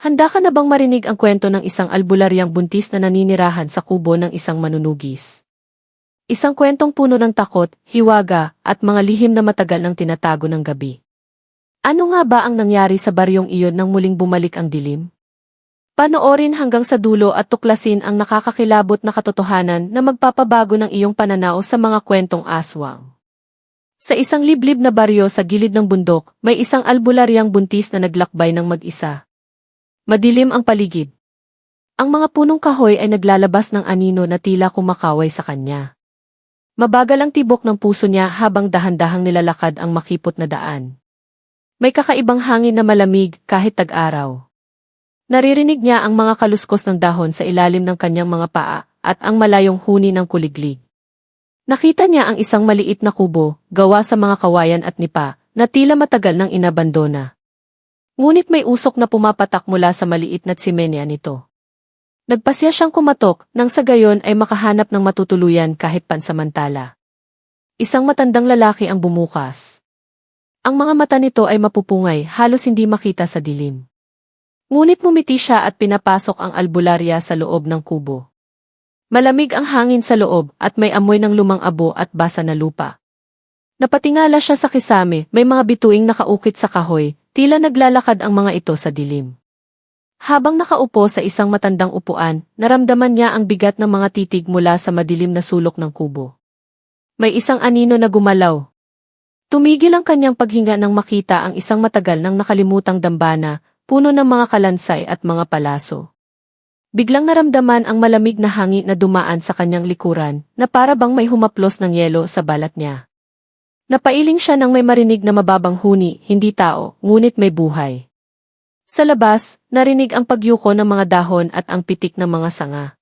Handa ka na bang marinig ang kwento ng isang albularyang buntis na naninirahan sa kubo ng isang manunugis? Isang kwentong puno ng takot, hiwaga, at mga lihim na matagal nang tinatago ng gabi. Ano nga ba ang nangyari sa baryong iyon nang muling bumalik ang dilim? Panoorin hanggang sa dulo at tuklasin ang nakakakilabot na katotohanan na magpapabago ng iyong pananaw sa mga kwentong aswang. Sa isang liblib na baryo sa gilid ng bundok, may isang albularyang buntis na naglakbay ng mag-isa. Madilim ang paligid. Ang mga punong kahoy ay naglalabas ng anino na tila kumakaway sa kanya. Mabagal ang tibok ng puso niya habang dahan-dahang nilalakad ang makipot na daan. May kakaibang hangin na malamig kahit tag-araw. Naririnig niya ang mga kaluskos ng dahon sa ilalim ng kanyang mga paa at ang malayong huni ng kuliglig. Nakita niya ang isang maliit na kubo, gawa sa mga kawayan at nipa, na tila matagal nang inabandona. Ngunit may usok na pumapatak mula sa maliit na tsimenya nito. Nagpasya siyang kumatok nang sa gayon ay makahanap ng matutuluyan kahit pansamantala. Isang matandang lalaki ang bumukas. Ang mga mata nito ay mapupungay, halos hindi makita sa dilim. Ngunit mumiti siya at pinapasok ang albularya sa loob ng kubo. Malamig ang hangin sa loob at may amoy ng lumang abo at basa na lupa. Napatingala siya sa kisame, may mga bituing nakaukit sa kahoy, tila naglalakad ang mga ito sa dilim. Habang nakaupo sa isang matandang upuan, naramdaman niya ang bigat ng mga titig mula sa madilim na sulok ng kubo. May isang anino na gumalaw. Tumigil ang kanyang paghinga nang makita ang isang matagal nang nakalimutang dambana, puno ng mga kalansay at mga palaso. Biglang naramdaman ang malamig na hangin na dumaan sa kanyang likuran, na para bang may humaplos ng yelo sa balat niya. Napailing siya nang may marinig na mababang huni, hindi tao, ngunit may buhay. Sa labas, narinig ang pagyuko ng mga dahon at ang pitik ng mga sanga.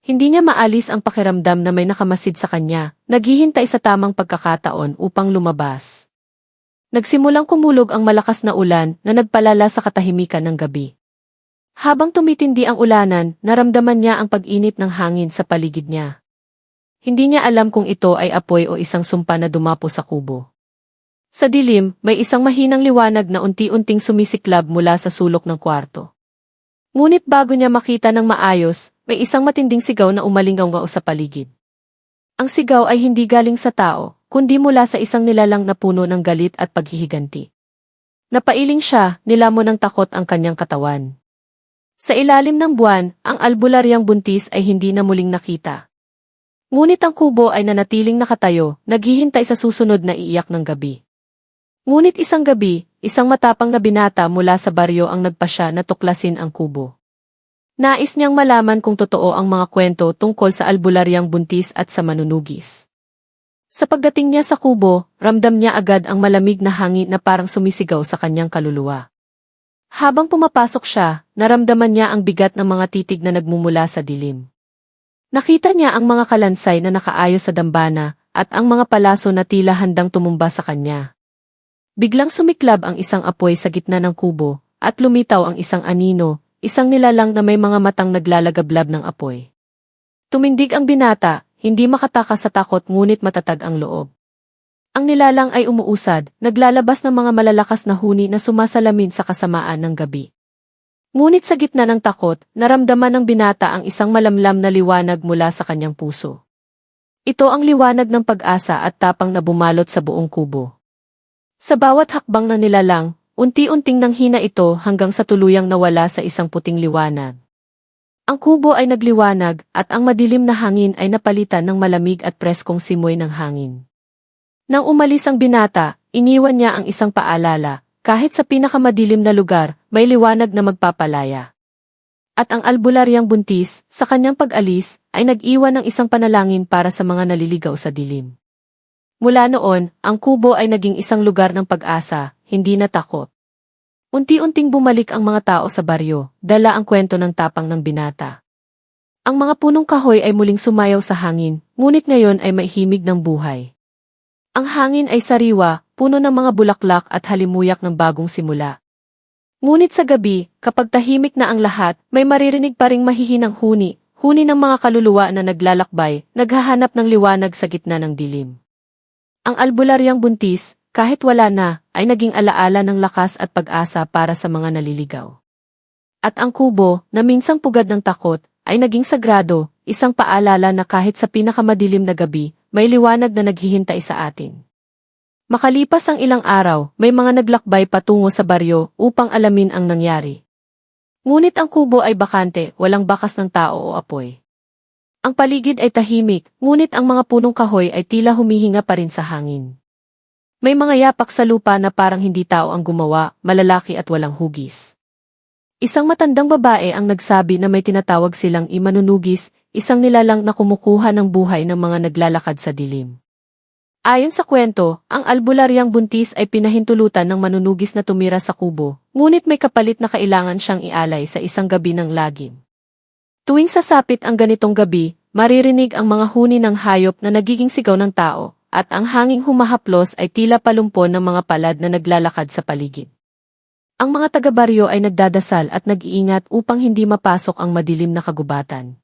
Hindi niya maalis ang pakiramdam na may nakamasid sa kanya, naghihintay sa tamang pagkakataon upang lumabas. Nagsimulang kumulog ang malakas na ulan na nagpalala sa katahimikan ng gabi. Habang tumitindi ang ulanan, naramdaman niya ang pag-init ng hangin sa paligid niya. Hindi niya alam kung ito ay apoy o isang sumpa na dumapo sa kubo. Sa dilim, may isang mahinang liwanag na unti-unting sumisiklab mula sa sulok ng kwarto. Ngunit bago niya makita ng maayos, may isang matinding sigaw na umalingaw sa paligid. Ang sigaw ay hindi galing sa tao, kundi mula sa isang nilalang na puno ng galit at paghihiganti. Napailing siya, nilamon ng takot ang kanyang katawan. Sa ilalim ng buwan, ang albularyang buntis ay hindi na muling nakita. Ngunit ang kubo ay nanatiling nakatayo, naghihintay sa susunod na iiyak ng gabi. Ngunit isang gabi, isang matapang na binata mula sa baryo ang nagpasya na tuklasin ang kubo. Nais niyang malaman kung totoo ang mga kwento tungkol sa albularyang buntis at sa manunugis. Sa pagdating niya sa kubo, ramdam niya agad ang malamig na hangin na parang sumisigaw sa kanyang kaluluwa. Habang pumapasok siya, naramdaman niya ang bigat ng mga titig na nagmumula sa dilim. Nakita niya ang mga kalansay na nakaayos sa dambana at ang mga palaso na tila handang tumumba sa kanya. Biglang sumiklab ang isang apoy sa gitna ng kubo at lumitaw ang isang anino, isang nilalang na may mga matang naglalagablab ng apoy. Tumindig ang binata, hindi makatakas sa takot ngunit matatag ang loob. Ang nilalang ay umuusad, naglalabas ng mga malalakas na huni na sumasalamin sa kasamaan ng gabi. Ngunit sa gitna ng takot, naramdaman ng binata ang isang malamlam na liwanag mula sa kanyang puso. Ito ang liwanag ng pag-asa at tapang na bumalot sa buong kubo. Sa bawat hakbang ng nilalang, unti-unting nanghina ito hanggang sa tuluyang nawala sa isang puting liwanag. Ang kubo ay nagliwanag at ang madilim na hangin ay napalitan ng malamig at preskong simoy ng hangin. Nang umalis ang binata, iniwan niya ang isang paalala, kahit sa pinakamadilim na lugar, may liwanag na magpapalaya. At ang albularyang buntis, sa kanyang pag-alis, ay nag-iwan ng isang panalangin para sa mga naliligaw sa dilim. Mula noon, ang kubo ay naging isang lugar ng pag-asa, hindi na takot. Unti-unting bumalik ang mga tao sa baryo, dala ang kwento ng tapang ng binata. Ang mga punong kahoy ay muling sumayaw sa hangin, ngunit ngayon ay maihimig ng buhay. Ang hangin ay sariwa, puno ng mga bulaklak at halimuyak ng bagong simula. Ngunit sa gabi, kapag tahimik na ang lahat, may maririnig pa ring mahihinang huni, huni ng mga kaluluwa na naglalakbay, naghahanap ng liwanag sa gitna ng dilim. Ang albularyang buntis, kahit wala na, ay naging alaala ng lakas at pag-asa para sa mga naliligaw. At ang kubo, na minsang pugad ng takot, ay naging sagrado, isang paalala na kahit sa pinakamadilim na gabi, may liwanag na naghihintay sa atin. Makalipas ang ilang araw, may mga naglakbay patungo sa baryo upang alamin ang nangyari. Ngunit ang kubo ay bakante, walang bakas ng tao o apoy. Ang paligid ay tahimik, ngunit ang mga punong kahoy ay tila humihinga pa rin sa hangin. May mga yapak sa lupa na parang hindi tao ang gumawa, malalaki at walang hugis. Isang matandang babae ang nagsabi na may tinatawag silang imanunugis, isang nilalang na kumukuha ng buhay ng mga naglalakad sa dilim. Ayon sa kwento, ang albularyang buntis ay pinahintulutan ng manunugis na tumira sa kubo, ngunit may kapalit na kailangan siyang ialay sa isang gabi ng lagim. Tuwing sasapit ang ganitong gabi, maririnig ang mga huni ng hayop na nagiging sigaw ng tao, at ang hanging humahaplos ay tila palumpon ng mga palad na naglalakad sa paligid. Ang mga taga-baryo ay nagdadasal at nag-iingat upang hindi mapasok ang madilim na kagubatan.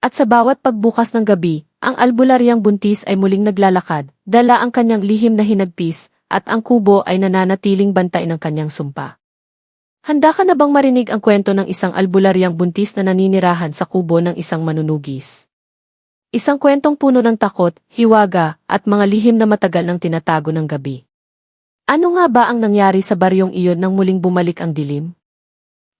At sa bawat pagbukas ng gabi, ang albularyang buntis ay muling naglalakad, dala ang kanyang lihim na hinagpis, at ang kubo ay nananatiling bantay ng kanyang sumpa. Handa ka na bang marinig ang kwento ng isang albularyang buntis na naninirahan sa kubo ng isang manunugis? Isang kwentong puno ng takot, hiwaga, at mga lihim na matagal ng tinatago ng gabi. Ano nga ba ang nangyari sa baryong iyon nang muling bumalik ang dilim?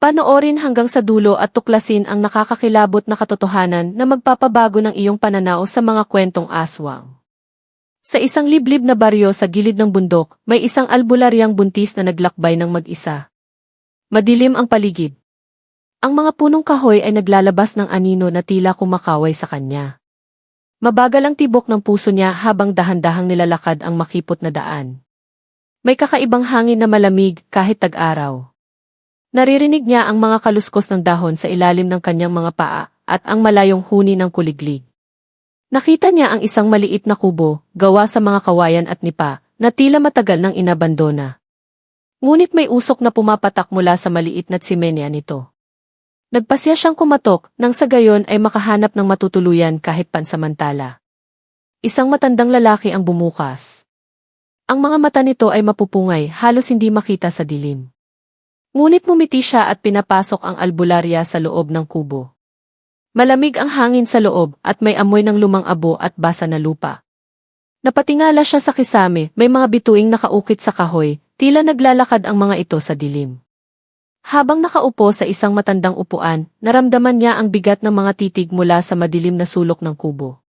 Panoorin hanggang sa dulo at tuklasin ang nakakakilabot na katotohanan na magpapabago ng iyong pananaw sa mga kwentong aswang. Sa isang liblib na baryo sa gilid ng bundok, may isang albularyang buntis na naglakbay ng mag-isa. Madilim ang paligid. Ang mga punong kahoy ay naglalabas ng anino na tila kumakaway sa kanya. Mabagal ang tibok ng puso niya habang dahan-dahang nilalakad ang makipot na daan. May kakaibang hangin na malamig kahit tag-araw. Naririnig niya ang mga kaluskos ng dahon sa ilalim ng kanyang mga paa at ang malayong huni ng kuliglig. Nakita niya ang isang maliit na kubo, gawa sa mga kawayan at nipa, na tila matagal nang inabandona. Ngunit may usok na pumapatak mula sa maliit na tsimenya nito. Nagpasya siyang kumatok nang sa gayon ay makahanap ng matutuluyan kahit pansamantala. Isang matandang lalaki ang bumukas. Ang mga mata nito ay mapupungay, halos hindi makita sa dilim. Ngunit mumiti siya at pinapasok ang albularya sa loob ng kubo. Malamig ang hangin sa loob at may amoy ng lumang abo at basa na lupa. Napatingala siya sa kisame, may mga bituing nakaukit sa kahoy, tila naglalakad ang mga ito sa dilim. Habang nakaupo sa isang matandang upuan, naramdaman niya ang bigat ng mga titig mula sa madilim na sulok ng kubo.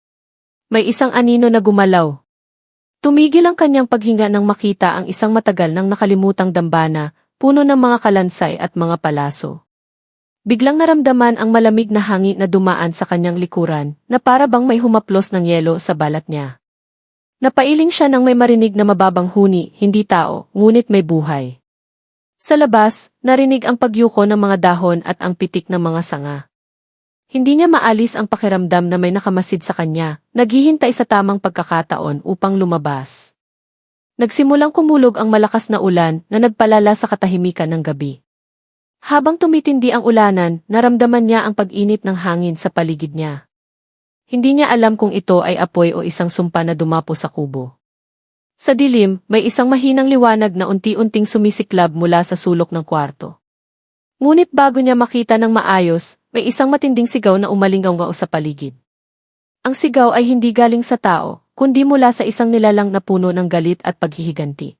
May isang anino na gumalaw. Tumigil ang kanyang paghinga nang makita ang isang matagal nang nakalimutang dambana, puno ng mga kalansay at mga palaso. Biglang naramdaman ang malamig na hangin na dumaan sa kanyang likuran, na para bang may humaplos ng yelo sa balat niya. Napailing siya nang may marinig na mababang huni, hindi tao, ngunit may buhay. Sa labas, narinig ang pagyuko ng mga dahon at ang pitik ng mga sanga. Hindi niya maalis ang pakiramdam na may nakamasid sa kanya, naghihintay sa tamang pagkakataon upang lumabas. Nagsimulang kumulog ang malakas na ulan na nagpalala sa katahimikan ng gabi. Habang tumitindi ang ulanan, naramdaman niya ang pag-init ng hangin sa paligid niya. Hindi niya alam kung ito ay apoy o isang sumpa na dumapo sa kubo. Sa dilim, may isang mahinang liwanag na unti-unting sumisiklab mula sa sulok ng kwarto. Ngunit bago niya makita ng maayos, may isang matinding sigaw na umalingaw sa paligid. Ang sigaw ay hindi galing sa tao, kundi mula sa isang nilalang na puno ng galit at paghihiganti.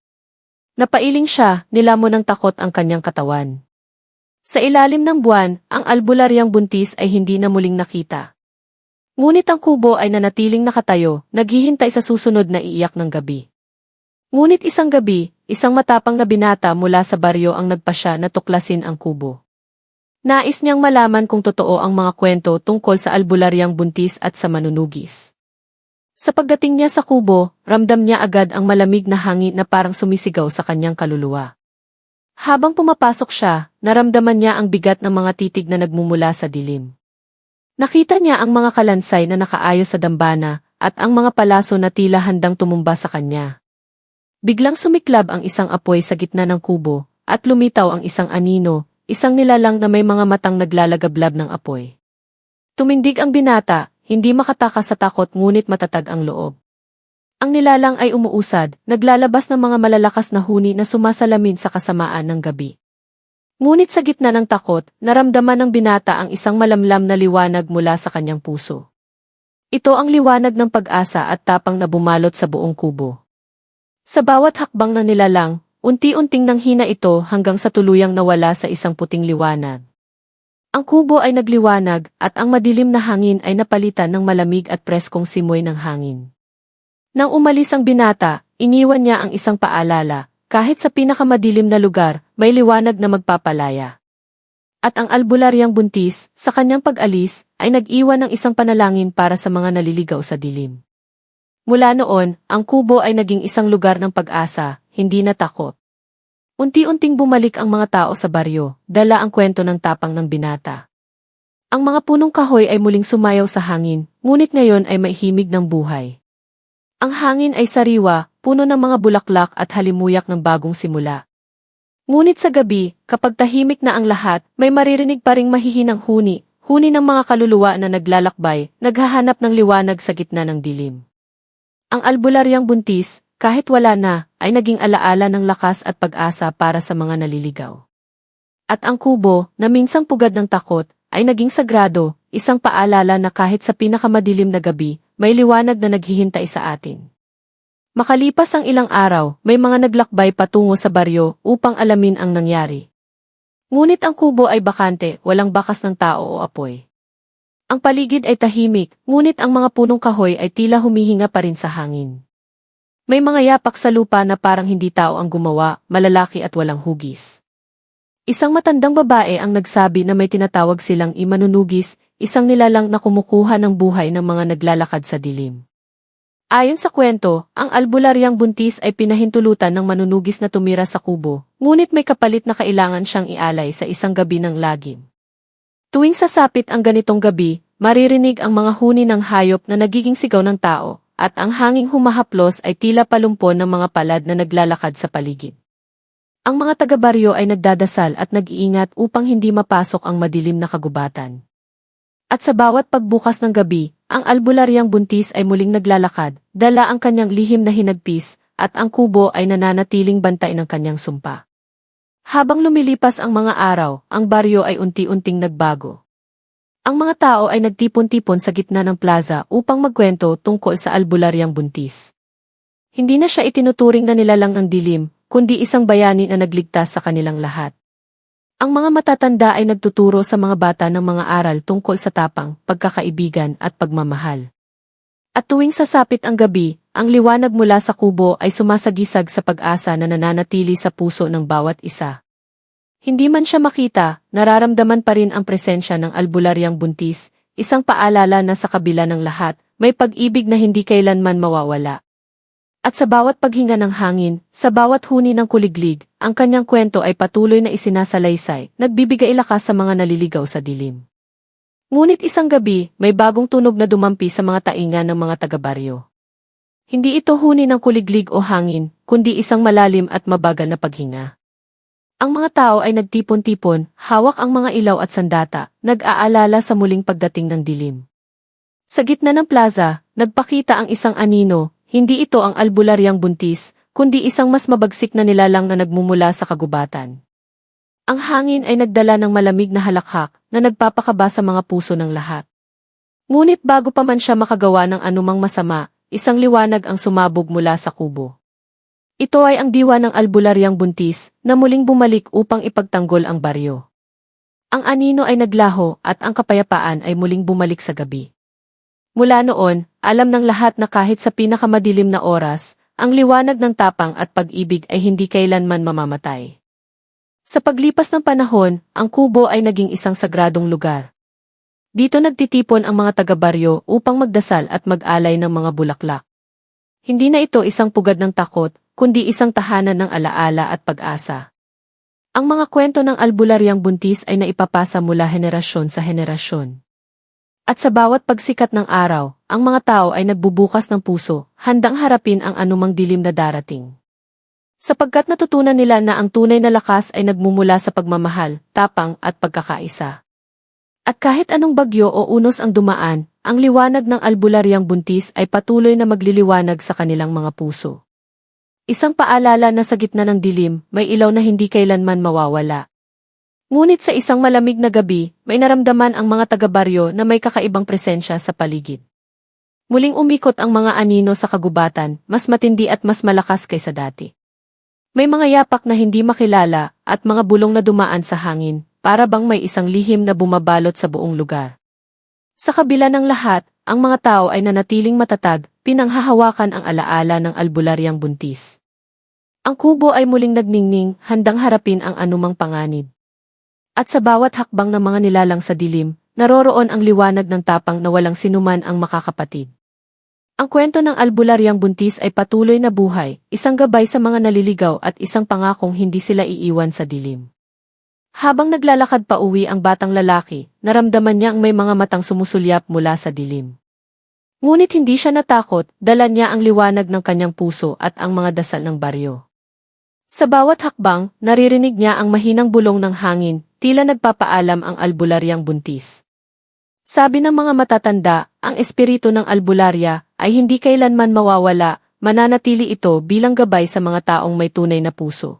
Napailing siya, nilamon ng takot ang kanyang katawan. Sa ilalim ng buwan, ang albularyang buntis ay hindi na muling nakita. Ngunit ang kubo ay nanatiling nakatayo, naghihintay sa susunod na iiyak ng gabi. Ngunit isang gabi, isang matapang na binata mula sa baryo ang nagpasya na tuklasin ang kubo. Nais niyang malaman kung totoo ang mga kwento tungkol sa albularyang buntis at sa manunugis. Sa pagdating niya sa kubo, ramdam niya agad ang malamig na hangin na parang sumisigaw sa kanyang kaluluwa. Habang pumapasok siya, naramdaman niya ang bigat ng mga titig na nagmumula sa dilim. Nakita niya ang mga kalansay na nakaayos sa dambana at ang mga palaso na tila handang tumumba sa kanya. Biglang sumiklab ang isang apoy sa gitna ng kubo at lumitaw ang isang anino, isang nilalang na may mga matang naglalagablab ng apoy. Tumindig ang binata, hindi makatakas sa takot ngunit matatag ang loob. Ang nilalang ay umuusad, naglalabas ng mga malalakas na huni na sumasalamin sa kasamaan ng gabi. Ngunit sa gitna ng takot, naramdaman ng binata ang isang malamlam na liwanag mula sa kanyang puso. Ito ang liwanag ng pag-asa at tapang na bumalot sa buong kubo. Sa bawat hakbang ng nilalang, unti-unting nanghina ito hanggang sa tuluyang nawala sa isang puting liwanag. Ang kubo ay nagliwanag at ang madilim na hangin ay napalitan ng malamig at preskong simoy ng hangin. Nang umalis ang binata, iniwan niya ang isang paalala, kahit sa pinakamadilim na lugar, may liwanag na magpapalaya. At ang albularyang buntis, sa kanyang pag-alis, ay nag-iwan ng isang panalangin para sa mga naliligaw sa dilim. Mula noon, ang kubo ay naging isang lugar ng pag-asa, hindi na takot. Unti-unting bumalik ang mga tao sa baryo, dala ang kwento ng tapang ng binata. Ang mga punong kahoy ay muling sumayaw sa hangin, ngunit ngayon ay maihimig ng buhay. Ang hangin ay sariwa, puno ng mga bulaklak at halimuyak ng bagong simula. Ngunit sa gabi, kapag tahimik na ang lahat, may maririnig pa ring mahihinang huni, huni ng mga kaluluwa na naglalakbay, naghahanap ng liwanag sa gitna ng dilim. Ang albularyang buntis, kahit wala na, ay naging alaala ng lakas at pag-asa para sa mga naliligaw. At ang kubo, na minsang pugad ng takot, ay naging sagrado, isang paalala na kahit sa pinakamadilim na gabi, may liwanag na naghihintay sa atin. Makalipas ang ilang araw, may mga naglakbay patungo sa baryo upang alamin ang nangyari. Ngunit ang kubo ay bakante, walang bakas ng tao o apoy. Ang paligid ay tahimik, ngunit ang mga punong kahoy ay tila humihinga pa rin sa hangin. May mga yapak sa lupa na parang hindi tao ang gumawa, malalaki at walang hugis. Isang matandang babae ang nagsabi na may tinatawag silang imanunugis, isang nilalang na kumukuha ng buhay ng mga naglalakad sa dilim. Ayon sa kwento, ang albularyang buntis ay pinahintulutan ng manunugis na tumira sa kubo, ngunit may kapalit na kailangan siyang ialay sa isang gabi ng lagim. Tuwing sasapit ang ganitong gabi, maririnig ang mga huni ng hayop na nagiging sigaw ng tao, at ang hanging humahaplos ay tila palumpon ng mga palad na naglalakad sa paligid. Ang mga taga-baryo ay nagdadasal at nag-iingat upang hindi mapasok ang madilim na kagubatan. At sa bawat pagbukas ng gabi, ang albularyang buntis ay muling naglalakad, dala ang kanyang lihim na hinagpis, at ang kubo ay nananatiling bantay ng kanyang sumpa. Habang lumilipas ang mga araw, ang baryo ay unti-unting nagbago. Ang mga tao ay nagtipon-tipon sa gitna ng plaza upang magkwento tungkol sa albularyang buntis. Hindi na siya itinuturing na nilalang ng dilim, kundi isang bayani na nagligtas sa kanilang lahat. Ang mga matatanda ay nagtuturo sa mga bata ng mga aral tungkol sa tapang, pagkakaibigan at pagmamahal. At tuwing sasapit ang gabi, ang liwanag mula sa kubo ay sumasagisag sa pag-asa na nananatili sa puso ng bawat isa. Hindi man siya makita, nararamdaman pa rin ang presensya ng albularyang buntis, isang paalala na sa kabila ng lahat, may pag-ibig na hindi kailanman mawawala. At sa bawat paghinga ng hangin, sa bawat huni ng kuliglig, ang kanyang kwento ay patuloy na isinasalaysay, nagbibigay lakas sa mga naliligaw sa dilim. Ngunit isang gabi, may bagong tunog na dumampi sa mga tainga ng mga taga-baryo. Hindi ito huni ng kuliglig o hangin, kundi isang malalim at mabagal na paghinga. Ang mga tao ay nagtipon-tipon, hawak ang mga ilaw at sandata, nag-aalala sa muling pagdating ng dilim. Sa gitna ng plaza, nagpakita ang isang anino, hindi ito ang albularyang buntis, kundi isang mas mabagsik na nilalang na nagmumula sa kagubatan. Ang hangin ay nagdala ng malamig na halakhak na nagpapakaba sa mga puso ng lahat. Ngunit bago pa man siya makagawa ng anumang masama, isang liwanag ang sumabog mula sa kubo. Ito ay ang diwa ng albularyang buntis na muling bumalik upang ipagtanggol ang baryo. Ang anino ay naglaho at ang kapayapaan ay muling bumalik sa gabi. Mula noon, alam ng lahat na kahit sa pinakamadilim na oras, ang liwanag ng tapang at pag-ibig ay hindi kailanman mamamatay. Sa paglipas ng panahon, ang kubo ay naging isang sagradong lugar. Dito nagtitipon ang mga taga-baryo upang magdasal at mag-alay ng mga bulaklak. Hindi na ito isang pugad ng takot, kundi isang tahanan ng alaala at pag-asa. Ang mga kwento ng albularyang buntis ay naipapasa mula henerasyon sa henerasyon. At sa bawat pagsikat ng araw, ang mga tao ay nagbubukas ng puso, handang harapin ang anumang dilim na darating. Sapagkat natutunan nila na ang tunay na lakas ay nagmumula sa pagmamahal, tapang at pagkakaisa. At kahit anong bagyo o unos ang dumaan, ang liwanag ng albularyang buntis ay patuloy na magliliwanag sa kanilang mga puso. Isang paalala na sa gitna ng dilim, may ilaw na hindi kailanman mawawala. Ngunit sa isang malamig na gabi, may naramdaman ang mga taga-baryo na may kakaibang presensya sa paligid. Muling umikot ang mga anino sa kagubatan, mas matindi at mas malakas kaysa dati. May mga yapak na hindi makilala at mga bulong na dumaan sa hangin, para bang may isang lihim na bumabalot sa buong lugar. Sa kabila ng lahat, ang mga tao ay nanatiling matatag, pinanghahawakan ang alaala ng albularyang buntis. Ang kubo ay muling nagningning, handang harapin ang anumang panganib. At sa bawat hakbang ng mga nilalang sa dilim, naroroon ang liwanag ng tapang na walang sinuman ang makakapatid. Ang kwento ng albularyang buntis ay patuloy na buhay, isang gabay sa mga naliligaw at isang pangakong hindi sila iiwan sa dilim. Habang naglalakad pa uwi ang batang lalaki, naramdaman niya ang may mga matang sumusulyap mula sa dilim. Ngunit hindi siya natakot, dala niya ang liwanag ng kanyang puso at ang mga dasal ng baryo. Sa bawat hakbang, naririnig niya ang mahinang bulong ng hangin, tila nagpapaalam ang albularyang buntis. Sabi ng mga matatanda, ang espiritu ng albularya ay hindi kailanman mawawala, mananatili ito bilang gabay sa mga taong may tunay na puso.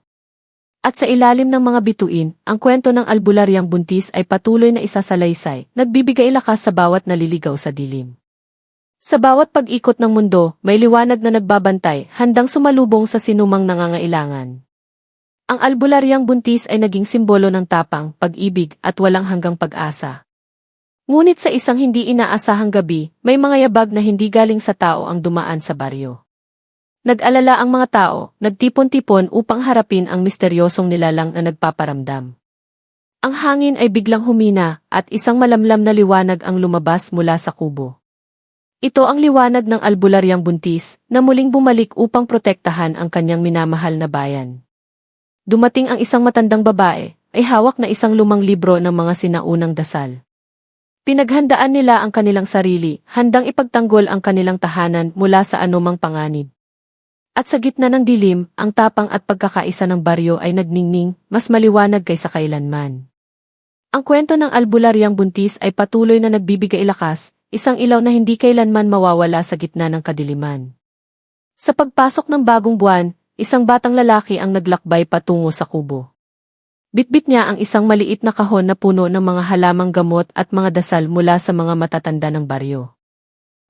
At sa ilalim ng mga bituin, ang kwento ng albularyang buntis ay patuloy na isasalaysay, nagbibigay lakas sa bawat naliligaw sa dilim. Sa bawat pag-ikot ng mundo, may liwanag na nagbabantay, handang sumalubong sa sinumang nangangailangan. Ang albularyang buntis ay naging simbolo ng tapang, pag-ibig, at walang hanggang pag-asa. Ngunit sa isang hindi inaasahang gabi, may mga yabag na hindi galing sa tao ang dumaan sa baryo. Nag-alala ang mga tao, nagtipon-tipon upang harapin ang misteryosong nilalang na nagpaparamdam. Ang hangin ay biglang humina at isang malamlam na liwanag ang lumabas mula sa kubo. Ito ang liwanag ng albularyang buntis na muling bumalik upang protektahan ang kanyang minamahal na bayan. Dumating ang isang matandang babae, ay hawak na isang lumang libro ng mga sinaunang dasal. Pinaghandaan nila ang kanilang sarili, handang ipagtanggol ang kanilang tahanan mula sa anumang panganib. At sa gitna ng dilim, ang tapang at pagkakaisa ng baryo ay nagningning, mas maliwanag kaysa kailanman. Ang kwento ng albularyang buntis ay patuloy na nagbibigay lakas, isang ilaw na hindi kailanman mawawala sa gitna ng kadiliman. Sa pagpasok ng bagong buwan, isang batang lalaki ang naglakbay patungo sa kubo. Bitbit niya ang isang maliit na kahon na puno ng mga halamang gamot at mga dasal mula sa mga matatanda ng baryo.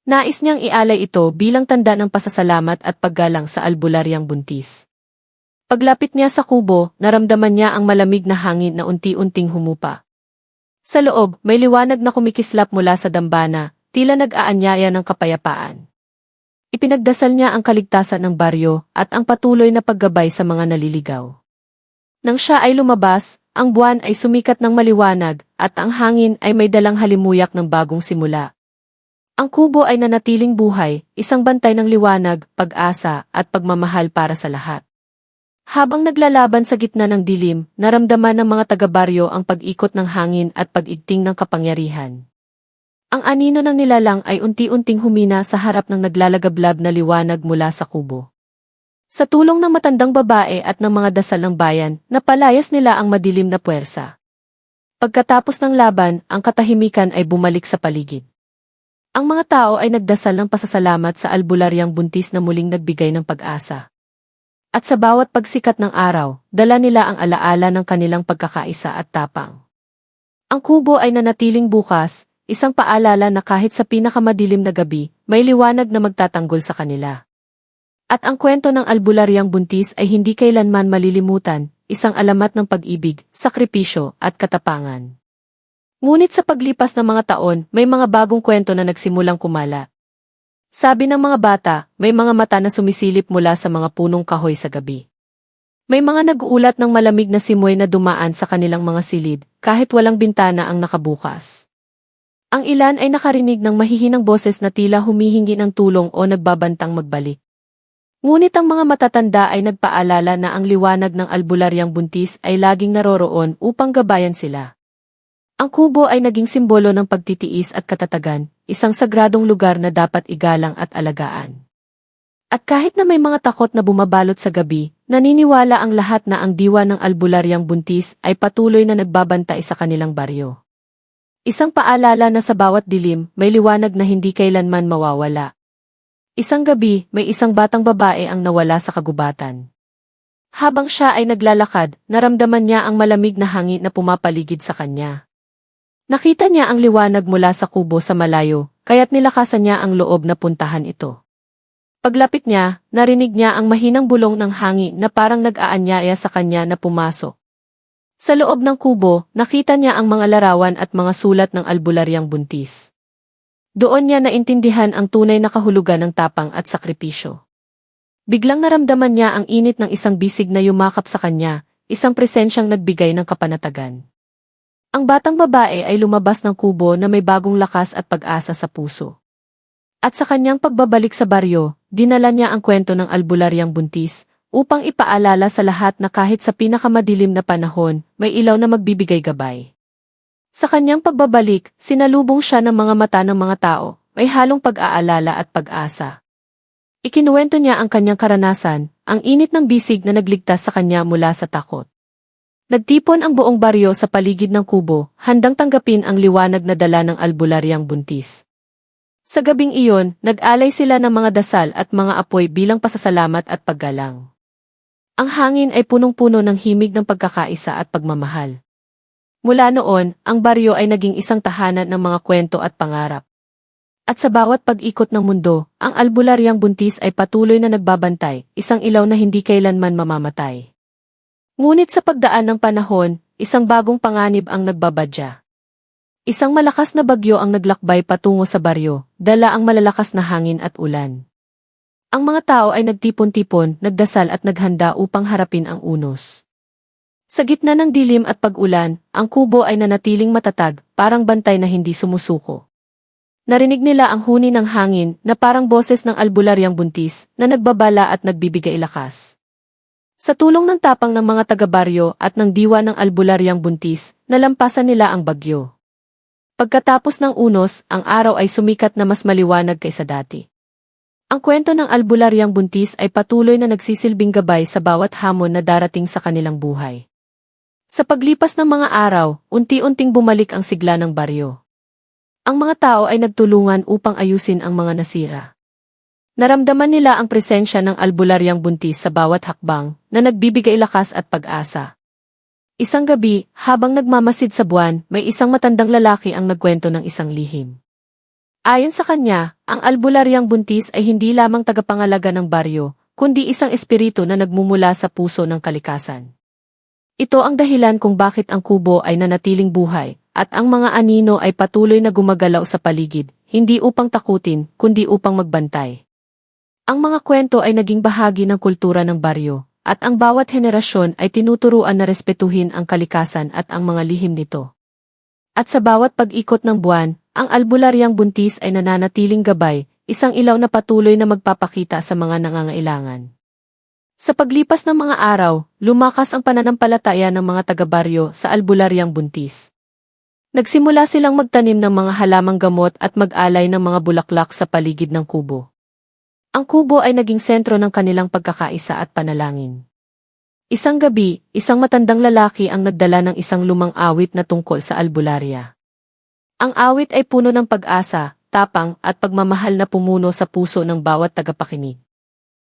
Nais niyang ialay ito bilang tanda ng pasasalamat at paggalang sa albularyang buntis. Paglapit niya sa kubo, naramdaman niya ang malamig na hangin na unti-unting humupa. Sa loob, may liwanag na kumikislap mula sa dambana, tila nag-aanyaya ng kapayapaan. Ipinagdasal niya ang kaligtasan ng baryo at ang patuloy na paggabay sa mga naliligaw. Nang siya ay lumabas, ang buwan ay sumikat ng maliwanag at ang hangin ay may dalang halimuyak ng bagong simula. Ang kubo ay nanatiling buhay, isang bantay ng liwanag, pag-asa at pagmamahal para sa lahat. Habang naglalaban sa gitna ng dilim, naramdaman ng mga taga-baryo ang pag-ikot ng hangin at pag-igting ng kapangyarihan. Ang anino ng nilalang ay unti-unting humina sa harap ng naglalagablab na liwanag mula sa kubo. Sa tulong ng matandang babae at ng mga dasal ng bayan, napalayas nila ang madilim na puwersa. Pagkatapos ng laban, ang katahimikan ay bumalik sa paligid. Ang mga tao ay nagdasal ng pasasalamat sa albularyang buntis na muling nagbigay ng pag-asa. At sa bawat pagsikat ng araw, dala nila ang alaala ng kanilang pagkakaisa at tapang. Ang kubo ay nanatiling bukas, isang paalala na kahit sa pinakamadilim na gabi, may liwanag na magtatanggol sa kanila. At ang kwento ng albularyang buntis ay hindi kailanman malilimutan, isang alamat ng pag-ibig, sakripisyo, at katapangan. Ngunit sa paglipas ng mga taon, may mga bagong kwento na nagsimulang kumala. Sabi ng mga bata, may mga mata na sumisilip mula sa mga punong kahoy sa gabi. May mga nag-uulat ng malamig na simoy na dumaan sa kanilang mga silid, kahit walang bintana ang nakabukas. Ang ilan ay nakarinig ng mahihinang boses na tila humihingi ng tulong o nagbabantang magbalik. Ngunit ang mga matatanda ay nagpaalala na ang liwanag ng albularyang buntis ay laging naroroon upang gabayan sila. Ang kubo ay naging simbolo ng pagtitiis at katatagan, isang sagradong lugar na dapat igalang at alagaan. At kahit na may mga takot na bumabalot sa gabi, naniniwala ang lahat na ang diwa ng albularyang buntis ay patuloy na nagbabantay sa kanilang baryo. Isang paalala na sa bawat dilim, may liwanag na hindi kailanman mawawala. Isang gabi, may isang batang babae ang nawala sa kagubatan. Habang siya ay naglalakad, naramdaman niya ang malamig na hangin na pumapaligid sa kanya. Nakita niya ang liwanag mula sa kubo sa malayo, kaya't nilakasan niya ang loob na puntahan ito. Paglapit niya, narinig niya ang mahinang bulong ng hangin na parang nag-aanyaya sa kanya na pumasok. Sa loob ng kubo, nakita niya ang mga larawan at mga sulat ng albularyang buntis. Doon niya naintindihan ang tunay na kahulugan ng tapang at sakripisyo. Biglang naramdaman niya ang init ng isang bisig na yumakap sa kanya, isang presensyang nagbigay ng kapanatagan. Ang batang babae ay lumabas ng kubo na may bagong lakas at pag-asa sa puso. At sa kanyang pagbabalik sa baryo, dinala niya ang kwento ng albularyang buntis, upang ipaalala sa lahat na kahit sa pinakamadilim na panahon, may ilaw na magbibigay gabay. Sa kanyang pagbabalik, sinalubong siya ng mga mata ng mga tao, may halong pag-aalala at pag-asa. Ikinuwento niya ang kanyang karanasan, ang init ng bisig na nagligtas sa kanya mula sa takot. Nagtipon ang buong baryo sa paligid ng kubo, handang tanggapin ang liwanag na dala ng albularyang buntis. Sa gabing iyon, nag-alay sila ng mga dasal at mga apoy bilang pasasalamat at paggalang. Ang hangin ay punong-puno ng himig ng pagkakaisa at pagmamahal. Mula noon, ang baryo ay naging isang tahanan ng mga kwento at pangarap. At sa bawat pag-ikot ng mundo, ang albularyang buntis ay patuloy na nagbabantay, isang ilaw na hindi kailanman mamamatay. Ngunit sa pagdaan ng panahon, isang bagong panganib ang nagbabadya. Isang malakas na bagyo ang naglakbay patungo sa baryo, dala ang malalakas na hangin at ulan. Ang mga tao ay nagtipon-tipon, nagdasal at naghanda upang harapin ang unos. Sa gitna ng dilim at pag-ulan, ang kubo ay nanatiling matatag, parang bantay na hindi sumusuko. Narinig nila ang huni ng hangin na parang boses ng albularyang buntis na nagbabala at nagbibigay lakas. Sa tulong ng tapang ng mga taga-baryo at ng diwa ng albularyang buntis, nalampasan nila ang bagyo. Pagkatapos ng unos, ang araw ay sumikat na mas maliwanag kaysa dati. Ang kwento ng albularyang buntis ay patuloy na nagsisilbing gabay sa bawat hamon na darating sa kanilang buhay. Sa paglipas ng mga araw, unti-unting bumalik ang sigla ng baryo. Ang mga tao ay nagtulungan upang ayusin ang mga nasira. Naramdaman nila ang presensya ng albularyang buntis sa bawat hakbang na nagbibigay lakas at pag-asa. Isang gabi, habang nagmamasid sa buwan, may isang matandang lalaki ang nagkwento ng isang lihim. Ayon sa kanya, ang albularyang buntis ay hindi lamang tagapangalaga ng baryo, kundi isang espiritu na nagmumula sa puso ng kalikasan. Ito ang dahilan kung bakit ang kubo ay nanatiling buhay, at ang mga anino ay patuloy na gumagalaw sa paligid, hindi upang takutin, kundi upang magbantay. Ang mga kwento ay naging bahagi ng kultura ng baryo, at ang bawat henerasyon ay tinuturuan na respetuhin ang kalikasan at ang mga lihim nito. At sa bawat pag-ikot ng buwan, ang albularyang buntis ay nananatiling gabay, isang ilaw na patuloy na magpapakita sa mga nangangailangan. Sa paglipas ng mga araw, lumakas ang pananampalataya ng mga taga-baryo sa albularyang buntis. Nagsimula silang magtanim ng mga halamang gamot at mag-alay ng mga bulaklak sa paligid ng kubo. Ang kubo ay naging sentro ng kanilang pagkakaisa at panalangin. Isang gabi, isang matandang lalaki ang nagdala ng isang lumang awit na tungkol sa albularya. Ang awit ay puno ng pag-asa, tapang at pagmamahal na pumuno sa puso ng bawat tagapakinig.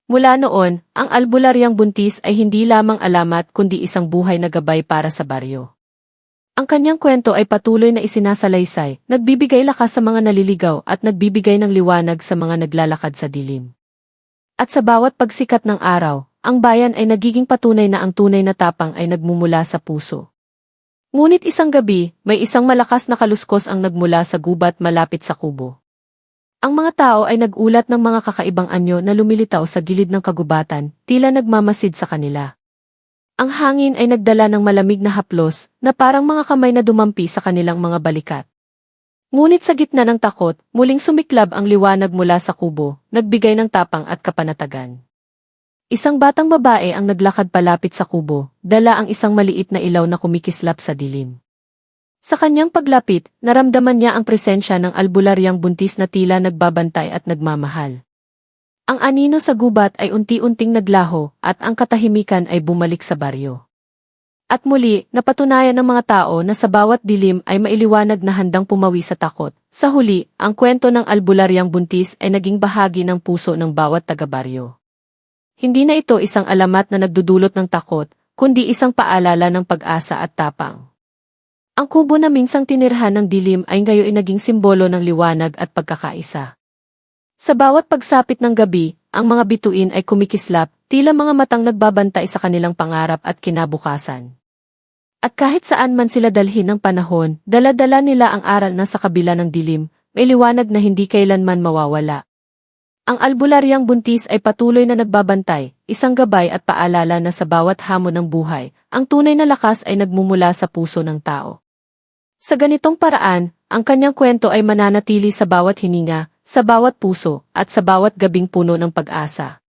Mula noon, ang albularyang buntis ay hindi lamang alamat kundi isang buhay na gabay para sa baryo. Ang kanyang kwento ay patuloy na isinasalaysay, nagbibigay lakas sa mga naliligaw at nagbibigay ng liwanag sa mga naglalakad sa dilim. At sa bawat pagsikat ng araw, ang bayan ay nagiging patunay na ang tunay na tapang ay nagmumula sa puso. Ngunit isang gabi, may isang malakas na kaluskos ang nagmula sa gubat malapit sa kubo. Ang mga tao ay nagulat ng mga kakaibang anyo na lumilitaw sa gilid ng kagubatan, tila nagmamasid sa kanila. Ang hangin ay nagdala ng malamig na haplos na parang mga kamay na dumampi sa kanilang mga balikat. Ngunit sa gitna ng takot, muling sumiklab ang liwanag mula sa kubo, nagbigay ng tapang at kapanatagan. Isang batang babae ang naglakad palapit sa kubo, dala ang isang maliit na ilaw na kumikislap sa dilim. Sa kanyang paglapit, naramdaman niya ang presensya ng albularyang buntis na tila nagbabantay at nagmamahal. Ang anino sa gubat ay unti-unting naglaho at ang katahimikan ay bumalik sa baryo. At muli, napatunayan ng mga tao na sa bawat dilim ay mailiwanag na handang pumawi sa takot. Sa huli, ang kwento ng albularyang buntis ay naging bahagi ng puso ng bawat taga-baryo. hindi na ito isang alamat na nagdudulot ng takot, kundi isang paalala ng pag-asa at tapang. Ang kubo na minsang tinirhan ng dilim ay ngayon naging simbolo ng liwanag at pagkakaisa. Sa bawat pagsapit ng gabi, ang mga bituin ay kumikislap, tila mga matang nagbabantay sa kanilang pangarap at kinabukasan. At kahit saan man sila dalhin ng panahon, dala-dala nila ang aral na sa kabila ng dilim, may liwanag na hindi kailanman mawawala. Ang albularyang buntis ay patuloy na nagbabantay, isang gabay at paalala na sa bawat hamon ng buhay, ang tunay na lakas ay nagmumula sa puso ng tao. Sa ganitong paraan, ang kanyang kwento ay mananatili sa bawat hininga, sa bawat puso, at sa bawat gabing puno ng pag-asa.